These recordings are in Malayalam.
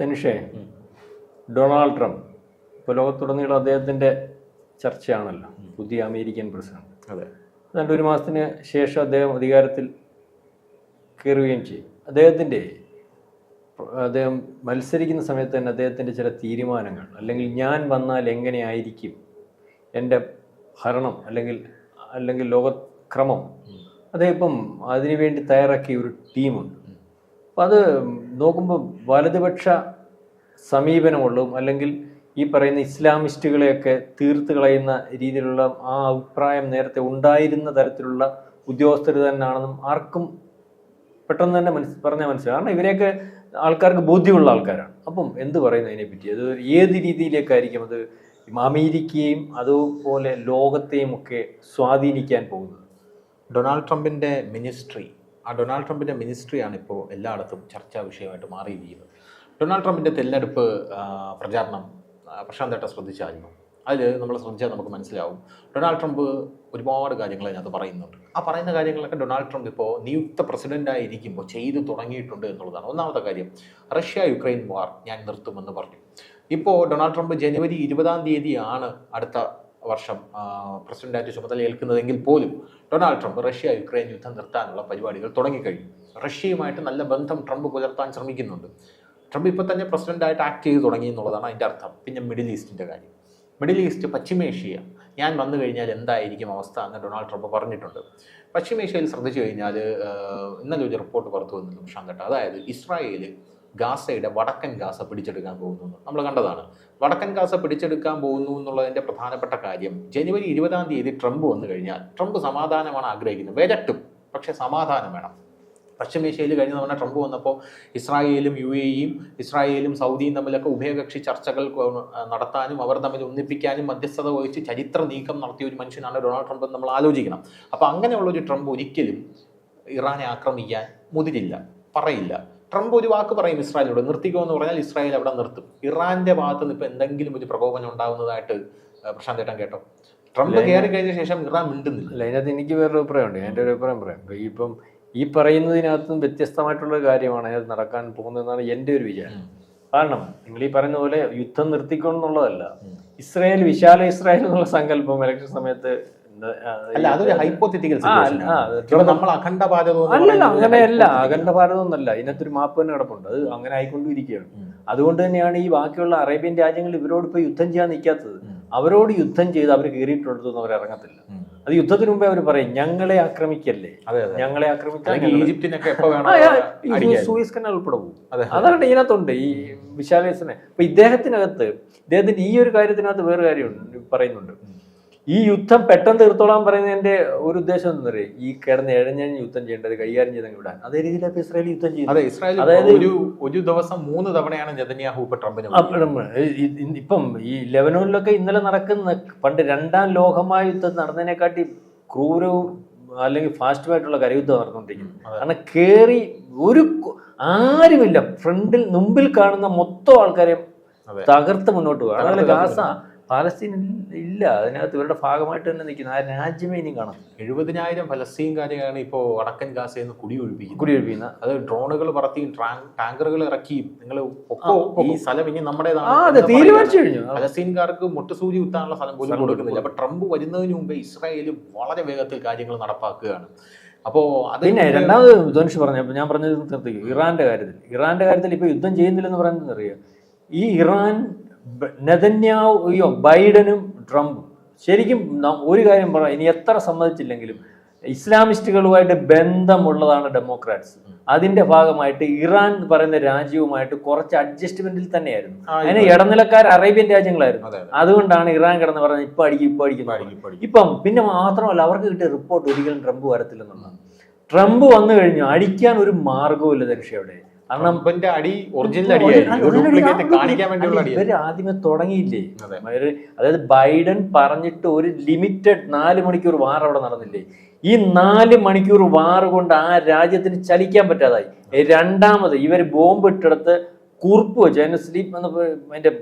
തനിഷേ ഡൊണാൾഡ് ട്രംപ്. ഇപ്പോൾ ലോകത്തുടനീളം അദ്ദേഹത്തിന്റെ ചർച്ചയാണല്ലോ പുതിയ അമേരിക്കൻ പ്രസിഡന്റ്. അതെ. രണ്ട് ഒരു മാസത്തിന് ശേഷം അദ്ദേഹം അധികാരത്തിൽ കയറുകയും ചെയ്യും. അദ്ദേഹത്തിന്റെ അദ്ദേഹം മത്സരിക്കുന്ന സമയത്ത് തന്നെ അദ്ദേഹത്തിന്റെ ചില തീരുമാനങ്ങൾ അല്ലെങ്കിൽ ഞാൻ വന്നാൽ എങ്ങനെയായിരിക്കും എന്റെ ഭരണം അല്ലെങ്കിൽ അല്ലെങ്കിൽ ലോകക്രമം അദ്ദേഹം ഇപ്പം അതിനുവേണ്ടി തയ്യാറാക്കിയ ഒരു ടീമുണ്ട്. അപ്പം അത് നോക്കുമ്പോൾ വലതുപക്ഷ സമീപനമുള്ളതും അല്ലെങ്കിൽ ഈ പറയുന്ന ഇസ്ലാമിസ്റ്റുകളെയൊക്കെ തീർത്ത് കളയുന്ന രീതിയിലുള്ള ആ അഭിപ്രായം നേരത്തെ ഉണ്ടായിരുന്ന തരത്തിലുള്ള ഉദ്യോഗസ്ഥർ തന്നെയാണെന്നും ആർക്കും പെട്ടെന്ന് തന്നെ മനസ്സ് പറഞ്ഞാൽ മനസ്സിലാവും. കാരണം ഇവരെയൊക്കെ ആൾക്കാർക്ക് ബോധ്യമുള്ള ആൾക്കാരാണ്. അപ്പം എന്ത് പറയുന്നു അതിനെപ്പറ്റി? അത് ഏത് രീതിയിലേക്കായിരിക്കും അത് അമേരിക്കയും അതുപോലെ ലോകത്തെയും ഒക്കെ സ്വാധീനിക്കാൻ പോകുന്നത്? ഡൊണാൾഡ് ട്രംപിന്റെ മിനിസ്ട്രി ആ ഡൊണാൾഡ് ട്രംപിന്റെ മിനിസ്ട്രിയാണ് ഇപ്പോൾ എല്ലായിടത്തും ചർച്ചാ വിഷയമായിട്ട് മാറിയിരിക്കുന്നത്. ഡൊണാൾഡ് ട്രംപിന്റെ തെരഞ്ഞെടുപ്പ് പ്രചാരണം പ്രശാന്ത് പ്രശാന്തേട്ട ശ്രദ്ധിച്ചായിരുന്നു. അതിൽ നമ്മൾ ശ്രദ്ധിച്ചാൽ നമുക്ക് മനസ്സിലാവും. ഡൊണാൾഡ് ട്രംപ് ഒരുപാട് കാര്യങ്ങൾ അതിനകത്ത് പറയുന്നുണ്ട്. ആ പറയുന്ന കാര്യങ്ങളൊക്കെ ഡൊണാൾഡ് ട്രംപ് ഇപ്പോൾ നിയുക്ത പ്രസിഡന്റായിരിക്കുമ്പോൾ ചെയ്തു തുടങ്ങിയിട്ടുണ്ട് എന്നുള്ളതാണ് ഒന്നാമത്തെ കാര്യം. റഷ്യ യുക്രൈൻ വാർ ഞാൻ നിർത്തുമെന്ന് പറഞ്ഞു. ഇപ്പോൾ ഡൊണാൾഡ് ട്രംപ് ജനുവരി ഇരുപതാം തീയതിയാണ് അടുത്ത വർഷം പ്രസിഡന്റായിട്ട് ചുമതല ഏൽക്കുന്നതെങ്കിൽ പോലും ഡൊണാൾഡ് ട്രംപ് റഷ്യ യുക്രൈൻ യുദ്ധം നിർത്താനുള്ള പരിപാടികൾ തുടങ്ങിക്കഴിഞ്ഞു. റഷ്യയുമായിട്ട് നല്ല ബന്ധം ട്രംപ് പുലർത്താൻ ശ്രമിക്കുന്നുണ്ട്. ട്രംപ് ഇപ്പോൾ തന്നെ പ്രസിഡന്റായിട്ട് ആക്ട് ചെയ്ത് തുടങ്ങി എന്നുള്ളതാണ് അതിന്റെ അർത്ഥം. പിന്നെ മിഡിൽ ഈസ്റ്റിന്റെ കാര്യം. മിഡിൽ ഈസ്റ്റ് പശ്ചിമേഷ്യ ഞാൻ വന്നു കഴിഞ്ഞാൽ എന്തായിരിക്കും അവസ്ഥ എന്ന് ഡൊണാൾഡ് ട്രംപ് പറഞ്ഞിട്ടുണ്ട്. പശ്ചിമേഷ്യയിൽ ശ്രദ്ധിച്ചു കഴിഞ്ഞാൽ ഇന്നലെ ഒരു റിപ്പോർട്ട് പുറത്തു വന്നിട്ടുണ്ട് പ്രശാന്തട്ട അതായത് ഇസ്രായേൽ ഗാസയുടെ വടക്കൻ ഗാസ പിടിച്ചെടുക്കാൻ പോകുന്നു നമ്മൾ കണ്ടതാണ്. വടക്കൻ ഗാസ പിടിച്ചെടുക്കാൻ പോകുന്നു എന്നുള്ളതിന്റെ പ്രധാനപ്പെട്ട കാര്യം ജനുവരി ഇരുപതാം തീയതി ട്രംപ് വന്നു കഴിഞ്ഞാൽ ട്രംപ് സമാധാനമാണ് ആഗ്രഹിക്കുന്നത്. വരട്ടും പക്ഷേ സമാധാനം വേണം. പശ്ചിമേഷ്യയിൽ കഴിഞ്ഞ തവണ ട്രംപ് വന്നപ്പോൾ ഇസ്രായേലും യു എയും ഇസ്രായേലും സൗദിയും തമ്മിലൊക്കെ ഉഭയകക്ഷി ചർച്ചകൾ നടത്താനും അവർ തമ്മിൽ ഒന്നിപ്പിക്കാനും മധ്യസ്ഥത വഹിച്ച് ചരിത്ര നീക്കം നടത്തിയ ഒരു മനുഷ്യനാണ് ഡൊണാൾഡ് ട്രംപ് നമ്മൾ ആലോചിക്കണം. അപ്പോൾ അങ്ങനെയുള്ള ഒരു ട്രംപ് ഒരിക്കലും ഇറാനെ ആക്രമിക്കാൻ മുതിരില്ല പറയില്ല. ട്രംപ് ഒരു വാക്ക് പറയും ഇസ്രായേലിനോട് നിർത്തിക്കോ എന്ന് പറഞ്ഞാൽ ഇസ്രായേൽ അവിടെ നിർത്തും. ഇറാന്റെ ഭാഗത്ത് നിന്ന് ഇപ്പൊ എന്തെങ്കിലും ഒരു പ്രകോപനം ഉണ്ടാകുന്നതായിട്ട് പ്രശാന്ത് ഏട്ടൻ കേട്ടോ. ട്രംപ് കയറി കഴിഞ്ഞ ശേഷം ഇറാൻ മിണ്ടുന്നില്ല. അല്ല അതിനകത്ത് എനിക്ക് വേറൊരു അഭിപ്രായമുണ്ട്. എന്റെ ഒരു അഭിപ്രായം പറയാം. ഇപ്പം ഈ പറയുന്നതിനകത്തും വ്യത്യസ്തമായിട്ടുള്ള ഒരു കാര്യമാണ് അതിനകത്ത് നടക്കാൻ പോകുന്നതെന്നാണ് എന്റെ ഒരു വിചാരം. കാരണം നിങ്ങൾ ഈ പറയുന്ന പോലെ യുദ്ധം നിർത്തിക്കൊണ്ടെന്നുള്ളതല്ല ഇസ്രായേൽ വിശാല ഇസ്രായേൽ എന്നുള്ള സങ്കല്പം ഇലക്ഷൻ സമയത്ത് അല്ല അതൊരു ഹൈപ്പോത്തിറ്റിക്കൽ നമ്മൾ അഖണ്ഡ ഭാരതം അല്ലല്ല അങ്ങനെയല്ല. അഖണ്ഡ ഭാരതം ഒന്നല്ല ഇതിനകത്തൊരു മാപ്പ് തന്നെ കിടപ്പുണ്ട്. അത് അങ്ങനെ ആയിക്കൊണ്ടിരിക്കുകയാണ്. അതുകൊണ്ട് തന്നെയാണ് ഈ ബാക്കിയുള്ള അറേബ്യൻ രാജ്യങ്ങൾ ഇവരോട് ഇപ്പോൾ യുദ്ധം ചെയ്യാൻ നിൽക്കാത്തത്. അവരോട് യുദ്ധം ചെയ്ത് അവർ കയറിയിട്ടുള്ളതൊന്നും അവർ ഇറങ്ങത്തില്ല. അത് യുദ്ധത്തിന് മുമ്പേ അവർ പറയും ഞങ്ങളെ ആക്രമിക്കല്ലേ? ഞങ്ങളെ ആക്രമിച്ചാൽ അല്ലെങ്കിൽ ഞങ്ങളെ- ഈജിപ്തിനൊക്കെ എപ്പോ വേണം ആ, ആ, ഈ അടിക്കാൻ. സൂയിസ് കനാൽ ഉൾപ്പെടെ പോകും. അതെ അതാണ് ഇതിനകത്തുണ്ട്. ഈ വിശാലേസിനെ അപ്പൊ ഇദ്ദേഹത്തിനകത്ത് ഇദ്ദേഹത്തിന്റെ ഈ ഒരു കാര്യത്തിനകത്ത് വേറെ കാര്യമുണ്ട് പറയുന്നുണ്ട്. ഈ യുദ്ധം പെട്ടെന്ന് തീർത്തോളാൻ പറയുന്നതിന്റെ ഒരു ഉദ്ദേശം എന്താ പറയുക? ഈ കിടന്ന് എഴഞ്ഞഞ്ഞ് യുദ്ധം ചെയ്യേണ്ടത് കൈകാര്യം ചെയ്തെങ്കിൽ വിടാൻ. അതേ രീതിയിലൊക്കെ ഇസ്രായേൽ യുദ്ധം ചെയ്തു അതെ ഇസ്രായേൽ അതായത് ഒരു ഒരു ദിവസം മൂന്ന് തവണയാണ് നെതന്യാഹു ഇപ്പൊ ട്രംപിന് ഇപ്പം ഈ ലെബനോനിലൊക്കെ ഇന്നലെ നടക്കുന്ന പണ്ട് രണ്ടാം ലോകമായ യുദ്ധം നടന്നതിനെക്കാട്ടി ക്രൂരവും അല്ലെങ്കിൽ ഫാസ്റ്റുമായിട്ടുള്ള കരയുദ്ധം നടന്നുകൊണ്ടിരിക്കുന്നത്. കാരണം കേറി ഒരു ആരുമില്ല. ഫ്രണ്ടിൽ മുമ്പിൽ കാണുന്ന മൊത്തം ആൾക്കാരെയും. തകർത്ത് മുന്നോട്ട് പോകാം ഗാസ പാലസ്തീൻ ഇല്ല- അതിനകത്ത് ഇവരുടെ ഭാഗമായിട്ട് തന്നെ നിൽക്കുന്ന. ആ രാജ്യമേ ഇനി കാണാം എഴുപതിനായിരം ഫലസ്തീൻകാരെയാണ് ഇപ്പോൾ വടക്കൻ ഗാസയിൽ നിന്ന് കുടിയൊഴിപ്പിക്കുന്നത്. കുടിയൊഴിപ്പിക്കുന്ന അത് ഡ്രോണുകൾ പറത്തി ടാങ്കറുകൾ ഇറക്കിയും നിങ്ങൾ ഈ സ്ഥലം ഇനി നമ്മുടേതാണ് തീരുമാനിച്ചു കഴിഞ്ഞു. പലസ്തീൻകാർക്ക് ഫലസ്തീൻകാർക്ക് മുട്ടുസൂചി കുത്താനുള്ള സ്ഥലം പോലും കൊടുക്കുന്നില്ല. അപ്പൊ ട്രംപ് വരുന്നതിന് മുമ്പേ ഇസ്രായേൽ വളരെ വേഗത്തിൽ കാര്യങ്ങൾ നടപ്പാക്കുകയാണ്. അപ്പോ അത് പിന്നെ രണ്ടാമത് ധനുഷ് പറഞ്ഞു അപ്പൊ ഞാൻ പറഞ്ഞത് നിർത്തിക്കും. ഇറാന്റെ കാര്യത്തിൽ. ഇറാന്റെ കാര്യത്തിൽ ഇപ്പൊ യുദ്ധം ചെയ്യുന്നില്ലെന്ന് പറയുന്നത് അറിയാം ഈ ഇറാൻ നെതന്യാഹു അയ്യോ ബൈഡനും ട്രംപും. ശരിക്കും ഒരു കാര്യം പറയാം ഇനി എത്ര സമ്മതിച്ചില്ലെങ്കിലും ഇസ്ലാമിസ്റ്റുകളുമായിട്ട് ബന്ധമുള്ളതാണ് ഡെമോക്രാറ്റ്സ്. അതിന്റെ ഭാഗമായിട്ട് ഇറാൻ എന്ന് പറയുന്ന രാജ്യവുമായിട്ട് കുറച്ച് അഡ്ജസ്റ്റ്മെന്റിൽ തന്നെയായിരുന്നു. അതിന് ഇടനിലക്കാർ അറേബ്യൻ രാജ്യങ്ങളായിരുന്നു. അതെ, അതെ. അതുകൊണ്ടാണ് ഇറാൻ കിടന്ന് പറഞ്ഞത് ഇപ്പൊ അടിക്കും ഇപ്പൊ അടിക്കും. ഇപ്പം പിന്നെ മാത്രമല്ല അവർക്ക് കിട്ടിയ റിപ്പോർട്ട് ഒരിക്കലും ട്രംപ് വരത്തില്ലെന്നുള്ളതാണ്. ട്രംപ് വന്നു കഴിഞ്ഞു അടിക്കാൻ ഒരു മാർഗവും ഇല്ല അവിടെ. കാരണം അടി ഒറിജിനൽ കാണിക്കാൻ വേണ്ടിയുള്ള അടി ഇവർ ആദ്യമേ തുടങ്ങിയില്ലേ? അതായത് ബൈഡൻ പറഞ്ഞിട്ട് ഒരു ലിമിറ്റഡ് നാല് മണിക്കൂർ വാർ അവിടെ നടന്നില്ലേ? ഈ നാല് മണിക്കൂർ വാർ കൊണ്ട് ആ രാജ്യത്തിന് ചലിക്കാൻ പറ്റാതായി. രണ്ടാമത് ഇവർ ബോംബ് ഇട്ടെടുത്ത് കുറുപ്പ് വെച്ച്. അതിന് സ്ലീപ്പ് അതിന്റെ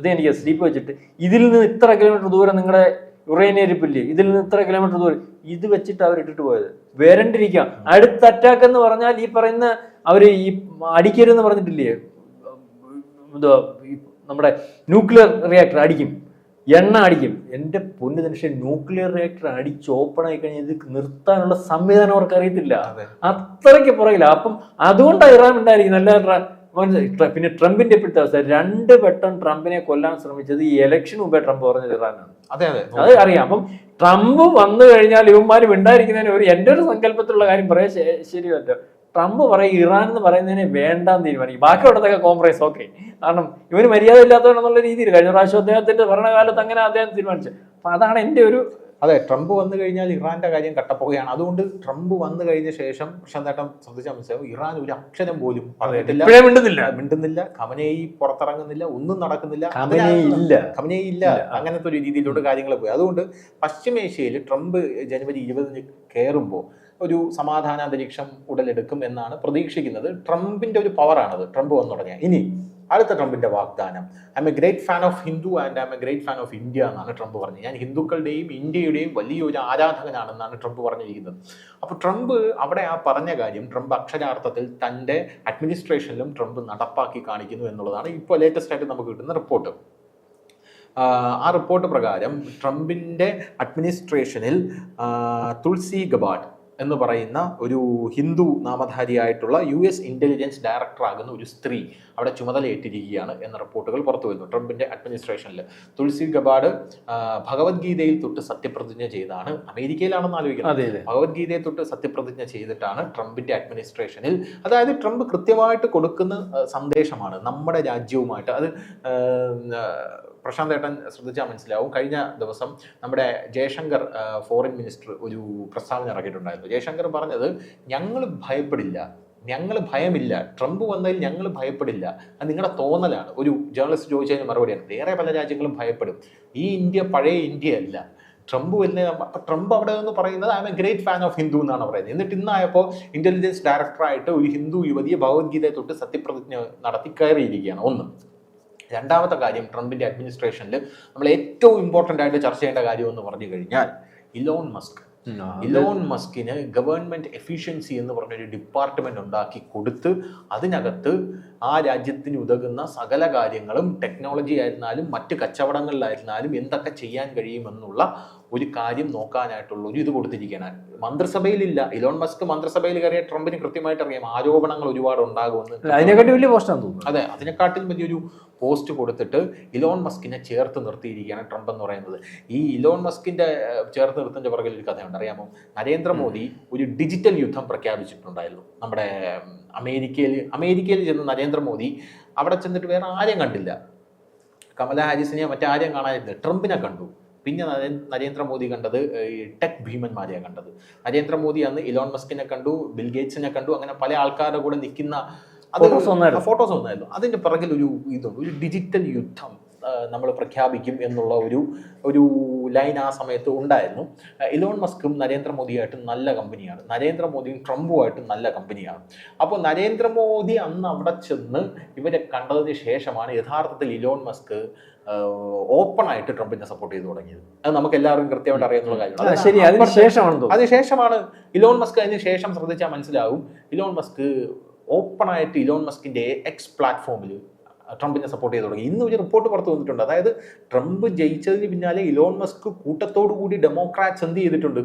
ഇത് എനിക്ക് സ്ലീപ്പ് വെച്ചിട്ട് ഇതിൽ നിന്ന് ഇത്ര കിലോമീറ്റർ ദൂരം നിങ്ങളുടെ യുറേനിയരിപ്പില്ലേ ഇതിൽ നിന്ന് ഇത്ര കിലോമീറ്റർ ദൂരം. ഇത് വെച്ചിട്ട് അവർ ഇട്ടിട്ട് പോയത്. വരണ്ടിരിക്കാം അടുത്ത അറ്റാക്ക് എന്ന് പറഞ്ഞാൽ ഈ പറയുന്ന അവർ ഈ അടിക്കരുതെന്ന് പറഞ്ഞിട്ടില്ലേ? എന്തോ നമ്മുടെ ന്യൂക്ലിയർ റിയാക്ടർ അടിക്കും. എണ്ണ അടിക്കും. എന്റെ പൊന്നു മനുഷ്യൻ ന്യൂക്ലിയർ റിയാക്ടർ അടിച്ച് ഓപ്പൺ ആയി കഴിഞ്ഞാൽ ഇത് നിർത്താനുള്ള സംവിധാനം അവർക്ക് അറിയത്തില്ല. അത്രയ്ക്ക് പുറകില്ല അപ്പം അതുകൊണ്ടാണ് ഇറാൻ ഉണ്ടായിരിക്കും. നല്ല മനസ്സിലായി? പിന്നെ ട്രംപിന്റെ ഇപ്പോഴത്തെ അവസ്ഥ. രണ്ട് വട്ടം ട്രംപിനെ കൊല്ലാൻ ശ്രമിച്ചത് ഈ ഇലക്ഷൻ മുമ്പേ ട്രംപ് പറഞ്ഞത് ഇറാനാണ്. അതെ അതെ. അത് അറിയാം. അപ്പം ട്രംപ് വന്നു കഴിഞ്ഞാൽ ഇവന്മാരും ഉണ്ടായിരിക്കുന്നതിന് ഒരു എന്റെ ഒരു സങ്കല്പത്തിലുള്ള കാര്യം പറയാൻ ശരിയല്ല. ട്രംപ് പറയും ഇറാൻ എന്ന് പറയുന്നതിനെ വേണ്ടാന്ന് തീരുമാനിക്കും. ബാക്കിയുള്ളതൊക്കെ കോംപ്രമൈസ് ഓക്കെ കാരണം ഇവന് മര്യാദ ഇല്ലാത്തവനെന്നുള്ള രീതിയിൽ കഴിഞ്ഞ പ്രാവശ്യം അദ്ദേഹത്തിന്റെ ഭരണകാലത്ത് അങ്ങനെ അദ്ദേഹം തീരുമാനിച്ചു. അപ്പൊ അതാണ് എന്റെ ഒരു അതെ ട്രംപ് വന്നു കഴിഞ്ഞാൽ ഇറാന്റെ കാര്യം കട്ടപ്പോവുകയാണ്. അതുകൊണ്ട് ട്രംപ് വന്നു കഴിഞ്ഞ ശേഷം പ്രശാന്തേട്ടൻ ശ്രദ്ധിച്ചാൽ മനസ്സിലാവും ഇറാൻ ഒരു അക്ഷരം പോലും പറഞ്ഞിട്ടില്ല. മിണ്ടുന്നില്ല. മിണ്ടുന്നില്ല. ഖമനേയി പുറത്തിറങ്ങുന്നില്ല ഒന്നും നടക്കുന്നില്ല. ഇല്ല. ഖമനേയി ഇല്ല. അങ്ങനത്തെ ഒരു രീതിയിലോട്ട് കാര്യങ്ങൾ പോയി. അതുകൊണ്ട് പശ്ചിമേഷ്യയിൽ ട്രംപ് ജനുവരി ഇരുപതിന് കയറുമ്പോൾ ഒരു സമാധാന അന്തരീക്ഷം ഉടലെടുക്കും എന്നാണ് പ്രതീക്ഷിക്കുന്നത്. ട്രംപിന്റെ ഒരു പവറാണത് ട്രംപ് വന്നു തുടങ്ങിയ. ഇനി അടുത്ത ട്രംപിന്റെ വാഗ്ദാനം. I am a great fan of Hindu and I am a great fan of India എന്നാണ് ട്രംപ് പറഞ്ഞത്. ഞാൻ ഹിന്ദുക്കളുടെയും ഇന്ത്യയുടെയും വലിയൊരു ആരാധകനാണെന്നാണ് ട്രംപ് പറഞ്ഞിരിക്കുന്നത്. അപ്പോൾ ട്രംപ് അവിടെ ആ പറഞ്ഞ കാര്യം ട്രംപ് അക്ഷരാർത്ഥത്തിൽ തന്റെ അഡ്മിനിസ്ട്രേഷനിലും ട്രംപ് നടപ്പാക്കി കാണിക്കുന്നു എന്നുള്ളതാണ് ഇപ്പോൾ ലേറ്റസ്റ്റ് ആയിട്ട് നമുക്ക് കിട്ടുന്ന റിപ്പോർട്ട് ആ റിപ്പോർട്ട് പ്രകാരം ട്രംപിന്റെ അഡ്മിനിസ്ട്രേഷനിൽ തുൾസി ഗബാഡ് എന്ന് പറയുന്ന ഒരു ഹിന്ദു നാമധാരിയായിട്ടുള്ള യു എസ് ഇന്റലിജൻസ് ഡയറക്ടറാകുന്ന ഒരു സ്ത്രീ അവിടെ ചുമതലയേറ്റിരിക്കുകയാണ് എന്ന റിപ്പോർട്ടുകൾ പുറത്തു വരുന്നു. ട്രംപിന്റെ അഡ്മിനിസ്ട്രേഷനിൽ തുളസി ഗബാഡ് ഭഗവത്ഗീതയിൽ തൊട്ട് സത്യപ്രതിജ്ഞ ചെയ്താണ്. അമേരിക്കയിലാണെന്ന് ആലോചിക്കുന്നത് അതെ അതെ. ഭഗവത്ഗീതയെ തൊട്ട് സത്യപ്രതിജ്ഞ ചെയ്തിട്ടാണ് ട്രംപിന്റെ അഡ്മിനിസ്ട്രേഷനിൽ. അതായത് ട്രംപ് കൃത്യമായിട്ട് കൊടുക്കുന്ന സന്ദേശമാണ് നമ്മുടെ രാജ്യവുമായിട്ട്. അത് പ്രശാന്ത് ഏട്ടൻ ശ്രദ്ധിച്ചാൽ മനസ്സിലാവും. കഴിഞ്ഞ ദിവസം നമ്മുടെ ജയശങ്കർ ഫോറിൻ മിനിസ്റ്റർ ഒരു പ്രസ്താവന ഇറക്കിയിട്ടുണ്ടായിരുന്നു. ജയശങ്കർ പറഞ്ഞത് ഞങ്ങൾ ഭയപ്പെടില്ല. ഞങ്ങൾ ഭയമില്ല. ട്രംപ് വന്നതിൽ ഞങ്ങൾ ഭയപ്പെടില്ല. അത് നിങ്ങളുടെ തോന്നലാണ്. ഒരു ജേർണലിസ്റ്റ് ചോദിച്ചതിന് മറുപടിയാണ്. വേറെ പല രാജ്യങ്ങളും ഭയപ്പെടും. ഈ ഇന്ത്യ പഴയ ഇന്ത്യ അല്ല ട്രംപ് വരുന്ന അപ്പം ട്രംപ് അവിടെ നിന്ന് പറയുന്നത് I am a great fan of Hindu എന്നാണ് പറയുന്നത്. എന്നിട്ട് ഇന്നായപ്പോൾ ഇന്റലിജൻസ് ഡയറക്ടറായിട്ട് ഒരു ഹിന്ദു യുവതിയെ ഭഗവത്ഗീതയെ തൊട്ട് സത്യപ്രതിജ്ഞ നടത്തി കയറിയിരിക്കുകയാണ്. ഒന്ന് രണ്ടാമത്തെ കാര്യം ട്രംപിന്റെ അഡ്മിനിസ്ട്രേഷനിൽ നമ്മൾ ഏറ്റവും ഇമ്പോർട്ടന്റ് ആയിട്ട് ചർച്ച ചെയ്യേണ്ട കാര്യം എന്ന് പറഞ്ഞു കഴിഞ്ഞാൽ ഇലോൺ മസ്ക്. ഇലോൺ മസ്കിന് ഗവൺമെന്റ് എഫിഷ്യൻസി എന്ന് പറഞ്ഞൊരു ഡിപ്പാർട്ട്മെന്റ് ഉണ്ടാക്കി കൊടുത്ത് അതിനകത്ത് ആ രാജ്യത്തിന് ഉതകുന്ന സകല കാര്യങ്ങളും ടെക്നോളജി ആയിരുന്നാലും മറ്റ് കച്ചവടങ്ങളിലായിരുന്നാലും എന്തൊക്കെ ചെയ്യാൻ കഴിയുമെന്നുള്ള ഒരു കാര്യം നോക്കാനായിട്ടുള്ള ഒരു ഇത് കൊടുത്തിരിക്കുകയാണ്. മന്ത്രിസഭയിലില്ല. ഇലോൺ മസ്ക് മന്ത്രിസഭയിൽ കയറിയ ട്രംപിന് കൃത്യമായിട്ട് അറിയാം. ആരോപണങ്ങൾ ഒരുപാട് ഉണ്ടാകുമെന്ന്. അതിനെക്കാട്ടി വലിയ പോസ്റ്റാണ് തോന്നുന്നത് അതെ അതിനെക്കാട്ടിൽ വലിയൊരു പോസ്റ്റ് കൊടുത്തിട്ട് ഇലോൺ മസ്കിനെ ചേർത്ത് നിർത്തിയിരിക്കുകയാണ് ട്രംപ് എന്ന് പറയുന്നത്. ഈ ഇലോൺ മസ്കിന്റെ ചേർത്ത് നിർത്തുന്നതിന്റെ പുറകിൽ ഒരു കഥയുണ്ട്. അറിയാമോ? നരേന്ദ്രമോദി ഒരു ഡിജിറ്റൽ യുദ്ധം പ്രഖ്യാപിച്ചിട്ടുണ്ടായിരുന്നു. നമ്മുടെ അമേരിക്കയിൽ അമേരിക്കയിൽ ചെന്ന് നരേന്ദ്രമോദി അവിടെ ചെന്നിട്ട് വേറെ ആരെയും കണ്ടില്ല. കമല ഹാരിസിനെയോ മറ്റാരെയും കാണാനില്ല ട്രംപിനെ കണ്ടു. പിന്നെ നരേ- നരേന്ദ്രമോദി കണ്ടത് ടെക് ഭീമന്മാരെയാണ് കണ്ടത്. നരേന്ദ്രമോദി അന്ന് ഇലോൺ മസ്കിനെ കണ്ടു ബിൽ ഗേറ്റ്സിനെ കണ്ടു അങ്ങനെ പല ആൾക്കാരുടെ കൂടെ നിൽക്കുന്ന ഫോട്ടോസ് വന്നായിരുന്നു. അതിന്റെ പിറകിൽ ഒരു ഇതുണ്ട് ഒരു ഡിജിറ്റൽ യുദ്ധം. നമ്മൾ പ്രഖ്യാപിക്കും എന്നുള്ള ഒരു ഒരു ലൈൻ ആ സമയത്ത് ഉണ്ടായിരുന്നു. ഇലോൺ മസ്കും നരേന്ദ്രമോദിയായിട്ടും നല്ല കമ്പനിയാണ്. നരേന്ദ്രമോദിയും ട്രംപുമായിട്ടും നല്ല കമ്പനിയാണ്. അപ്പോൾ നരേന്ദ്രമോദി അന്ന് അവിടെ ചെന്ന് ഇവരെ കണ്ടതിന് ശേഷമാണ് യഥാർത്ഥത്തിൽ ഇലോൺ മസ്ക് ഓപ്പണായിട്ട് ട്രംപിനെ സപ്പോർട്ട് ചെയ്തു തുടങ്ങിയത്. അത് നമുക്ക് എല്ലാവർക്കും കൃത്യമായിട്ട് അറിയാവുന്ന ആ, കാര്യമാണ് ശരി. അതിന് ശേഷമാണെന്ന് തോന്നുന്നു. അതിനുശേഷമാണ് ഇലോൺ മസ്ക് അതിന് ശേഷം ശ്രദ്ധിച്ചാൽ മനസ്സിലാവും. ഇലോൺ മസ്ക് ഓപ്പണായിട്ട് ഇലോൺ മസ്കിന്റെ എക്സ് പ്ലാറ്റ്ഫോമിൽ ട്രംപിനെ സപ്പോർട്ട് ചെയ്ത് തുടങ്ങി. ഇന്ന് ഒരു റിപ്പോർട്ട് പുറത്തു വന്നിട്ടുണ്ട്. അതായത് ട്രംപ് ജയിച്ചതിന് പിന്നാലെ ഇലോൺ മസ്ക് കൂട്ടത്തോടു കൂടി ഡെമോക്രാറ്റ്സ് എന്ത് ചെയ്തിട്ടുണ്ട്?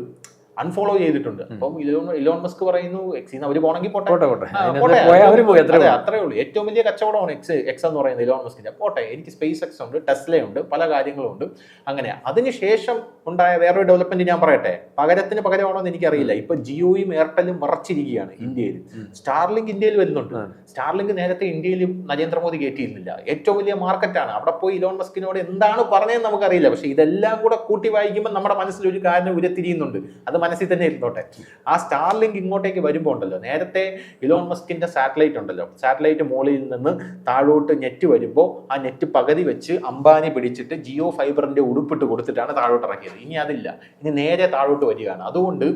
അൺഫോളോ ചെയ്തിട്ടുണ്ട്. അപ്പം ഇലോൺ ഇലോൺ മസ്ക് പറയുന്നു എക്സിന്ന് അവർ പോകണമെങ്കിൽ പോട്ടെ. പോട്ടെ ഉള്ളൂ. അത്രേ ഉള്ളൂ. ഏറ്റവും വലിയ കച്ചവടമാണ് എക്സ് എക്സ് എന്ന് പറയുന്നത് ഇലോൺ മസ്കിന്റെ. പോട്ടെ എനിക്ക് സ്പേസ് എക്സ് ഉണ്ട് ടെസ്ല ഉണ്ട് പല കാര്യങ്ങളും ഉണ്ട്. അങ്ങനെ. അതിനുശേഷം ഉണ്ടായ വേറൊരു ഡെവലപ്മെന്റ് ഞാൻ പറയട്ടെ. പകരത്തിന് പകരമാണോ എന്ന് എനിക്കറിയില്ല. ഇപ്പൊ ജിയോയും എയർടെലും മറച്ചിരിക്കുകയാണ് ഇന്ത്യയിൽ. സ്റ്റാർലിങ്ക് ഇന്ത്യയിൽ വരുന്നുണ്ട്. സ്റ്റാർലിങ്ക് നേരത്തെ ഇന്ത്യയിൽ നരേന്ദ്രമോദി കയറ്റിയിരുന്നില്ല. ഏറ്റവും വലിയ മാർക്കറ്റാണ്. അവിടെ പോയി ഇലോൺ മസ്കിനോട് എന്താണ് പറഞ്ഞതെന്ന് നമുക്കറിയില്ല. പക്ഷെ ഇതെല്ലാം കൂടെ കൂട്ടി വായിക്കുമ്പോൾ നമ്മുടെ മനസ്സിൽ ഒരു കാര്യം ഉരുത്തിരിയുന്നുണ്ട്. അത് മനസ്സിൽ തന്നെ ഇരുന്നോട്ടെ. ആ സ്റ്റാർലിങ്ക് ഇങ്ങോട്ടേക്ക് വരുമ്പോൾ ഉണ്ടല്ലോ. നേരത്തെ ഇലോൺ മസ്കിന്റെ സാറ്റലൈറ്റ് ഉണ്ടല്ലോ. സാറ്റലൈറ്റ് മോളിൽ നിന്ന് താഴോട്ട് നെറ്റ് വരുമ്പോൾ ആ നെറ്റ് പകുതി വെച്ച് അംബാനി പിടിച്ചിട്ട് ജിയോ ഫൈബറിന്റെ ഉടുപ്പിട്ട് കൊടുത്തിട്ടാണ് താഴോട്ട് ഇറക്കിയത് ഇനി അതില്ല. ഇനി നേരെ താഴോട്ട് വരികയാണ്. അതുകൊണ്ട്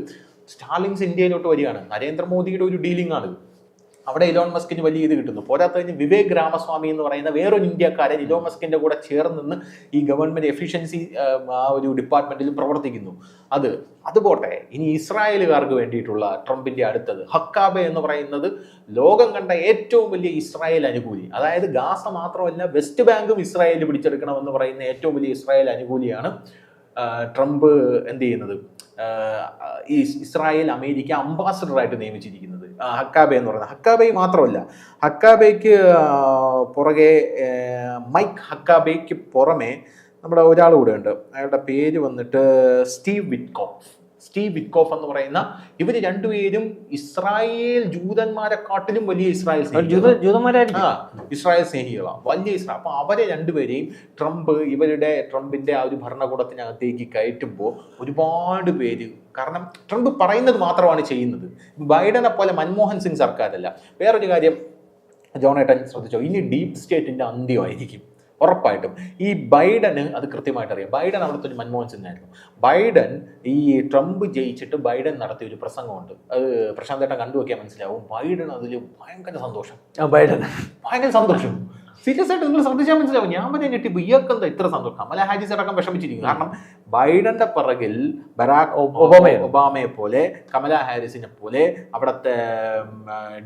സ്റ്റാർലിങ്സ് ഇന്ത്യയിലോട്ട് വരികയാണ്. നരേന്ദ്രമോദിയുടെ ഒരു ഡീലിംഗ് ആണ് അവിടെ ഇലോൺ മസ്കിന് വലിയ ഇത് കിട്ടുന്നു. പോരാത്തതിന് വിവേക് രാമസ്വാമി എന്ന് പറയുന്ന വേറൊരു ഇന്ത്യക്കാരൻ ഇലോൺ മസ്കിന്റെ കൂടെ ചേർന്ന് നിന്ന് ഈ ഗവൺമെന്റ് എഫിഷ്യൻസി ആ ഒരു ഡിപ്പാർട്ട്മെന്റിൽ പ്രവർത്തിക്കുന്നു. അത് അതുപോട്ടെ ഇനി ഇസ്രായേലുകാർക്ക് വേണ്ടിയിട്ടുള്ള ട്രംപിന്റെ അടുത്തത് ഹക്കാബെ എന്ന് പറയുന്നത് ലോകം കണ്ട ഏറ്റവും വലിയ ഇസ്രായേൽ അനുകൂലി. അതായത് ഗാസ മാത്രമല്ല വെസ്റ്റ് ബാങ്കും ഇസ്രായേൽ പിടിച്ചെടുക്കണമെന്ന് പറയുന്ന ഏറ്റവും വലിയ ഇസ്രായേൽ അനുകൂലിയാണ് ട്രംപ് എന്ത് ചെയ്യുന്നത്? ഈ ഇസ്രായേൽ അമേരിക്ക അംബാസഡറായിട്ട് നിയമിച്ചിരിക്കുന്നത്. ഹക്കാബെ എന്ന് പറയുന്നത്. ഹക്കാബെ മാത്രമല്ല ഹക്കാബയ്ക്ക് പുറകെ മൈക്ക് ഹക്കാബയ്ക്ക് പുറമെ നമ്മുടെ ഒരാൾ കൂടെ ഉണ്ട്. അയാളുടെ പേര് വന്നിട്ട് സ്റ്റീവ് വിറ്റ്കോഫ്. സ്റ്റീവ് വിക്കോഫ് എന്ന് പറയുന്ന ഇവർ രണ്ടുപേരും ഇസ്രായേൽ ജൂതന്മാരെക്കാട്ടിലും വലിയ ഇസ്രായേൽ ഇസ്രായേൽ സ്നേഹികളാണ് വലിയ ഇസ്രായേൽ അപ്പൊ അവരെ രണ്ടുപേരെയും ട്രംപ് ഇവരുടെ ട്രംപിന്റെ ആ ഒരു ഭരണകൂടത്തിനകത്തേക്ക് കയറ്റുമ്പോൾ ഒരുപാട് പേര് കാരണം ട്രംപ് പറയുന്നത് മാത്രമാണ് ചെയ്യുന്നത്. ബൈഡനെ പോലെ മൻമോഹൻ സിംഗ് സർക്കാരല്ല. വേറൊരു കാര്യം ജോണേട്ടൻ ശ്രദ്ധിച്ചോ? ഇനി ഡീപ് സ്റ്റേറ്റിന്റെ അന്ത്യമായിരിക്കും. ഉറപ്പായിട്ടും. ഈ ബൈഡന് അത് കൃത്യമായിട്ട് അറിയാം ബൈഡൻ അവിടുത്തെ ഒരു മൻമോഹൻ സിംഗ് ആയിരുന്നു ബൈഡൻ ഈ ട്രംപ് ജയിച്ചിട്ട് ബൈഡൻ നടത്തിയ ഒരു പ്രസംഗമുണ്ട്. അത് പ്രശാന്തേട്ടൻ കണ്ടു നോക്കിയാൽ മനസ്സിലാവും. ബൈഡൻ അതിൽ ഭയങ്കര സന്തോഷം. ബൈഡൻ ഭയങ്കര സന്തോഷം. സീരിയസ് ആയിട്ട് നിങ്ങൾ ശ്രദ്ധിച്ചാൽ മനസ്സിലാവും. ഞാൻ പറഞ്ഞ ഞെട്ടി ഇയാൾക്ക് എന്താ ഇത്ര സന്തോഷം? കമല ഹാരിസ് അടക്കം വിഷമിച്ചിരിക്കും കാരണം ബൈഡന്റെ പിറകിൽ ബരാക് ഒബാമയെ. ഒബാമയെ പോലെ കമല ഹാരിസിനെ പോലെ അവിടുത്തെ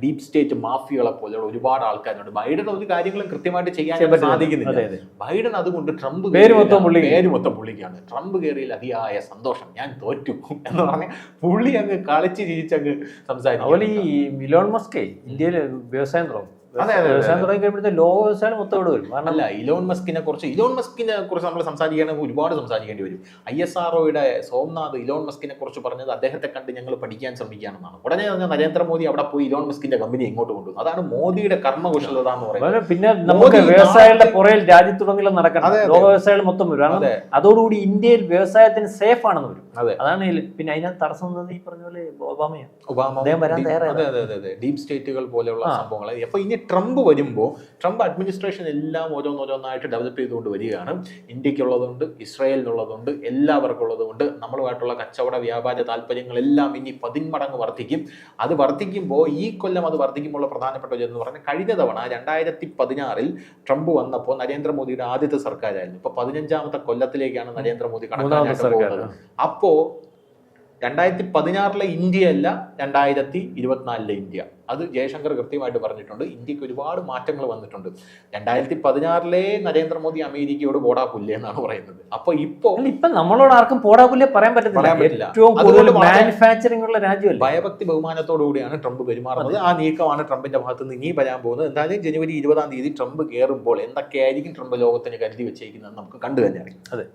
ഡീപ് സ്റ്റേറ്റ് മാഫിയകളെ പോലെയുള്ള ഒരുപാട് ആൾക്കാരുണ്ട്. ബൈഡൻ ഒരു കാര്യങ്ങളും കൃത്യമായിട്ട് ചെയ്യാൻ സാധിക്കുന്നില്ല. ബൈഡൻ അതുകൊണ്ട് ട്രംപ് പേര്. മൊത്തം പുള്ളി പേര് മൊത്തം പുള്ളിക്കാണ്. ട്രംപ് കയറിയിൽ അതിയായ സന്തോഷം. ഞാൻ തോറ്റു എന്ന് പറഞ്ഞ പുള്ളി അങ്ങ് കളിച്ച് ചിരിച്ചങ്ങ് സംസാരിക്കും അതുപോലെ ഈ മിലോൺ മസ്കേ ഇന്ത്യയിൽ വ്യവസായം തുടങ്ങും. വ്യവസായം തുടങ്ങി കഴിയുമ്പോഴത്തെ ലോക വ്യവസായം മൊത്തം ഇവിടെ വരും. കാരണം അല്ല ഇലോൺ മസ്കിനെ കുറിച്ച് ഇലോൺ മസ്കിനെ കുറിച്ച് നമ്മൾ സംസാരിക്കുകയാണെങ്കിൽ ഒരുപാട് സംസാരിക്കേണ്ടി വരും. ഐ എസ് ആർ ഒയുടെ സോംനാഥ് ഇലോൺ മസ്കിനെ കുറിച്ച് പറഞ്ഞത് അദ്ദേഹത്തെ കണ്ട് ഞങ്ങൾ പഠിക്കാൻ ശ്രമിക്കുകയാണെന്നാണ്. ഉടനെ തന്നെ നരേന്ദ്രമോദി അവിടെ പോയി ഇലോൺ മസ്കിന്റെ കമ്പനി ഇങ്ങോട്ട് കൊണ്ടുവന്നു. അതാണ് മോദിയുടെ കർമ്മകുശലത എന്ന് പറയുന്നത് പിന്നെ നമുക്ക് വ്യവസായികളുടെ പുറയിൽ നടക്കണം. അതെ, അതെ. ലോക വ്യവസായികൾ മൊത്തം വരും. അതോടുകൂടി ഇന്ത്യയിൽ വ്യവസായത്തിന് സേഫ് ആണെന്ന് വരും. അതെ. അതാണ് പിന്നെ അതിനകത്ത് തടസ്സം ഈ പറഞ്ഞ പോലെ ഒബാമയാണ്. ഒബാമ അദ്ദേഹം വരാൻ ഡീപ്- തയ്യാറായത്. അതെ അതെ അതെ ഡീപ് സ്റ്റേറ്റുകൾ പോലെയുള്ള. സംഭവങ്ങൾ. അപ്പൊ ഇനി ട്രംപ് വരുമ്പോൾ ട്രംപ് അഡ്മിനിസ്ട്രേഷൻ എല്ലാം ഓരോന്നോരോന്നായിട്ട് ഡെവലപ്പ് ചെയ്തുകൊണ്ട് വരികയാണ്. ഇന്ത്യക്കുള്ളതുണ്ട് ഇസ്രായേലിനുള്ളതുണ്ട് എല്ലാവർക്കും ഉള്ളതുകൊണ്ട് നമ്മളുമായിട്ടുള്ള കച്ചവട വ്യാപാര താല്പര്യങ്ങളെല്ലാം ഇനി പതിന്മടങ്ങ് വർദ്ധിക്കും. അത് വർദ്ധിക്കുമ്പോൾ ഈ കൊല്ലം അത് വർദ്ധിക്കുമ്പോൾ പ്രധാനപ്പെട്ട ഒരു എന്ന് പറഞ്ഞാൽ കഴിഞ്ഞ തവണ രണ്ടായിരത്തി പതിനാറിൽ ട്രംപ് വന്നപ്പോൾ നരേന്ദ്രമോദിയുടെ ആദ്യത്തെ സർക്കാരായിരുന്നു. ഇപ്പൊ പതിനഞ്ചാമത്തെ കൊല്ലത്തിലേക്കാണ് നരേന്ദ്രമോദി മൂന്നാമത്തെ കണക്കാനായിട്ട് സർക്കാർ പോകുന്നത്. അപ്പോ രണ്ടായിരത്തി പതിനാറിലെ ഇന്ത്യ അല്ല രണ്ടായിരത്തി ഇരുപത്തിനാലിലെ ഇന്ത്യ. അത് ജയശങ്കർ കൃത്യമായിട്ട് പറഞ്ഞിട്ടുണ്ട്. ഇന്ത്യയ്ക്ക് ഒരുപാട് മാറ്റങ്ങൾ വന്നിട്ടുണ്ട്. രണ്ടായിരത്തി പതിനാറിലെ നരേന്ദ്രമോദി അമേരിക്കയോട് പോടാപുല്ലേ എന്നാണ് പറയുന്നത്. അപ്പൊ ഇപ്പോ ഇപ്പൊ നമ്മളോട് ആർക്കും പോടാ പറയാൻ പറ്റത്തില്ല. ഏറ്റവും കൂടുതൽ മാനുഫാക്ചറിംഗ് ഉള്ള രാജ്യം ഭയഭക്തി ബഹുമാനത്തോടു കൂടിയാണ് ട്രംപ് പെരുമാറുന്നത്. ആ നീക്കമാണ് ട്രംപിന്റെ ഭാഗത്ത് നിന്ന് ഇനി വരാൻ പോകുന്നത്. എന്തായാലും ജനുവരി ഇരുപതാം തീയതി ട്രംപ് കയറുമ്പോൾ എന്തൊക്കെയായിരിക്കും ട്രംപ് ലോകത്തിന് കരുതി വെച്ചേക്കുന്നത് നമുക്ക് കണ്ടു തന്നെ അറിയാം. അതെ.